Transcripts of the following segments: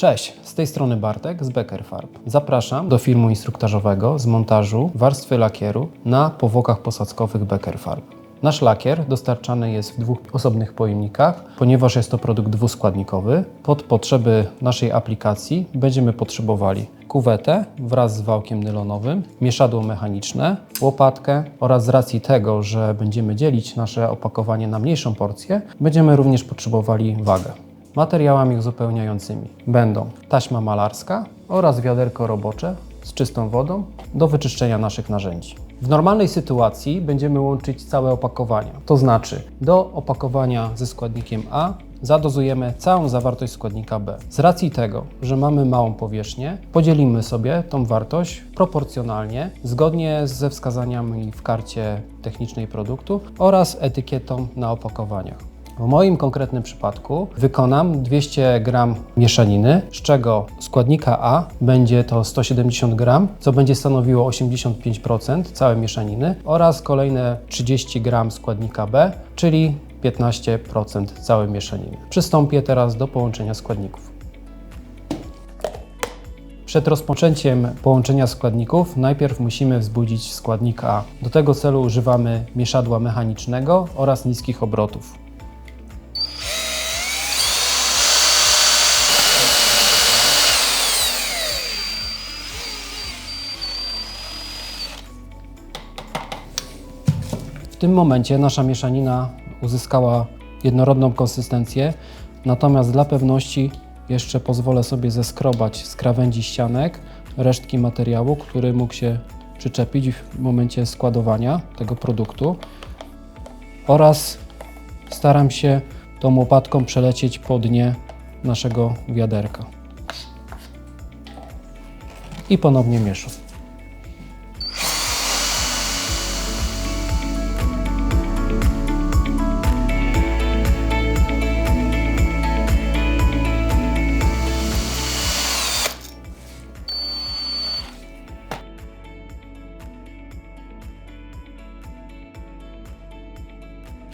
Cześć, z tej strony Bartek z Becker Farb. Zapraszam do filmu instruktażowego z montażu warstwy lakieru na powłokach posadzkowych Becker Farb. Nasz lakier dostarczany jest w dwóch osobnych pojemnikach, ponieważ jest to produkt dwuskładnikowy. Pod potrzeby naszej aplikacji będziemy potrzebowali kuwetę wraz z wałkiem nylonowym, mieszadło mechaniczne, łopatkę oraz z racji tego, że będziemy dzielić nasze opakowanie na mniejszą porcję, będziemy również potrzebowali wagę. Materiałami uzupełniającymi będą taśma malarska oraz wiaderko robocze z czystą wodą do wyczyszczenia naszych narzędzi. W normalnej sytuacji będziemy łączyć całe opakowania, to znaczy do opakowania ze składnikiem A zadozujemy całą zawartość składnika B. Z racji tego, że mamy małą powierzchnię, podzielimy sobie tą wartość proporcjonalnie, zgodnie ze wskazaniami w karcie technicznej produktu oraz etykietą na opakowaniach. W moim konkretnym przypadku wykonam 200 g mieszaniny, z czego składnika A będzie to 170 g, co będzie stanowiło 85% całej mieszaniny oraz kolejne 30 g składnika B, czyli 15% całej mieszaniny. Przystąpię teraz do połączenia składników. Przed rozpoczęciem połączenia składników najpierw musimy wzbudzić składnik A. Do tego celu używamy mieszadła mechanicznego oraz niskich obrotów. Tym momencie nasza mieszanina uzyskała jednorodną konsystencję, natomiast dla pewności jeszcze pozwolę sobie zeskrobać z krawędzi ścianek resztki materiału, który mógł się przyczepić w momencie składowania tego produktu oraz staram się tą łopatką przelecieć po dnie naszego wiaderka i ponownie mieszam.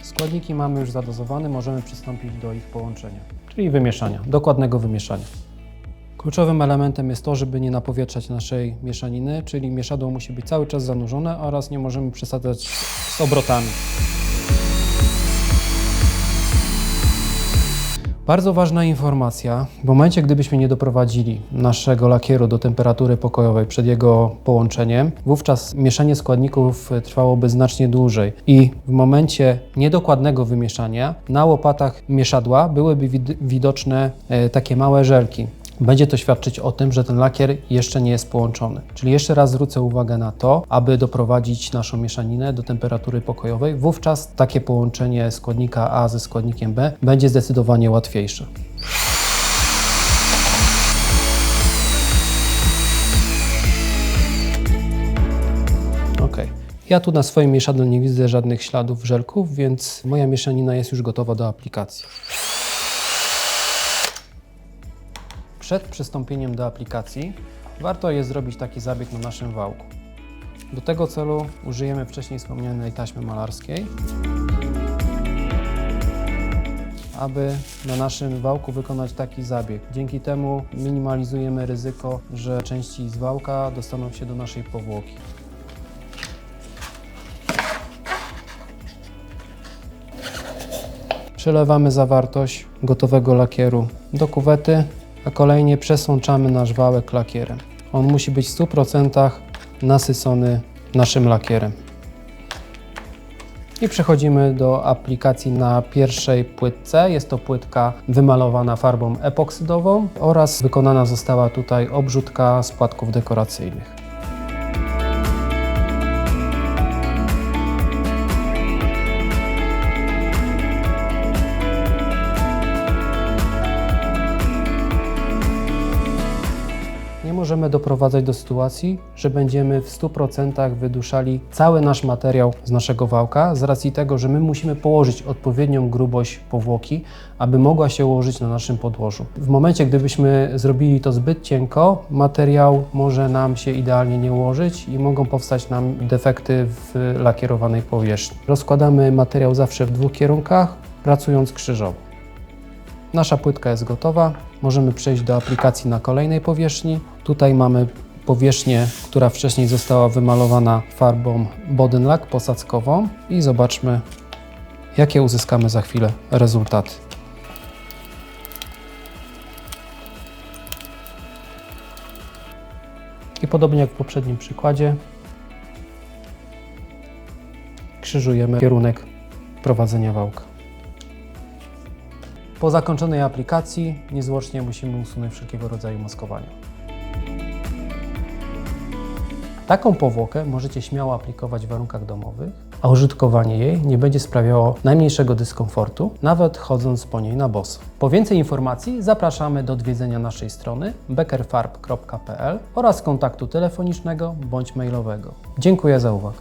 Składniki mamy już zadozowane, możemy przystąpić do ich połączenia, czyli wymieszania, dokładnego wymieszania. Kluczowym elementem jest to, żeby nie napowietrzać naszej mieszaniny, czyli mieszadło musi być cały czas zanurzone oraz nie możemy przesadzać z obrotami. Bardzo ważna informacja. W momencie, gdybyśmy nie doprowadzili naszego lakieru do temperatury pokojowej przed jego połączeniem, wówczas mieszanie składników trwałoby znacznie dłużej i w momencie niedokładnego wymieszania na łopatach mieszadła byłyby wid- widoczne e, takie małe żelki. Będzie to świadczyć o tym, że ten lakier jeszcze nie jest połączony. Czyli jeszcze raz zwrócę uwagę na to, aby doprowadzić naszą mieszaninę do temperatury pokojowej. Wówczas takie połączenie składnika A ze składnikiem B będzie zdecydowanie łatwiejsze. Ja tu na swoim mieszadle nie widzę żadnych śladów żelków, więc moja mieszanina jest już gotowa do aplikacji. Przed przystąpieniem do aplikacji warto jest zrobić taki zabieg na naszym wałku. Do tego celu użyjemy wcześniej wspomnianej taśmy malarskiej, aby na naszym wałku wykonać taki zabieg. Dzięki temu minimalizujemy ryzyko, że części z wałka dostaną się do naszej powłoki. Przelewamy zawartość gotowego lakieru do kuwety, a kolejnie przesączamy nasz wałek lakierem. On musi być w 100% nasycony naszym lakierem. I przechodzimy do aplikacji na pierwszej płytce. Jest to płytka wymalowana farbą epoksydową oraz wykonana została tutaj obrzutka z płatków dekoracyjnych. Możemy doprowadzać do sytuacji, że będziemy w 100% wyduszali cały nasz materiał z naszego wałka, z racji tego, że my musimy położyć odpowiednią grubość powłoki, aby mogła się ułożyć na naszym podłożu. W momencie, gdybyśmy zrobili to zbyt cienko, materiał może nam się idealnie nie ułożyć i mogą powstać nam defekty w lakierowanej powierzchni. Rozkładamy materiał zawsze w dwóch kierunkach, pracując krzyżowo. Nasza płytka jest gotowa. Możemy przejść do aplikacji na kolejnej powierzchni. Tutaj mamy powierzchnię, która wcześniej została wymalowana farbą Bodynlack posadzkową i zobaczmy, jakie uzyskamy za chwilę rezultaty. I podobnie jak w poprzednim przykładzie, krzyżujemy kierunek prowadzenia wałka. Po zakończonej aplikacji niezwłocznie musimy usunąć wszelkiego rodzaju maskowania. Taką powłokę możecie śmiało aplikować w warunkach domowych, a użytkowanie jej nie będzie sprawiało najmniejszego dyskomfortu, nawet chodząc po niej na boso. Po więcej informacji zapraszamy do odwiedzenia naszej strony beckerfarb.pl oraz kontaktu telefonicznego bądź mailowego. Dziękuję za uwagę.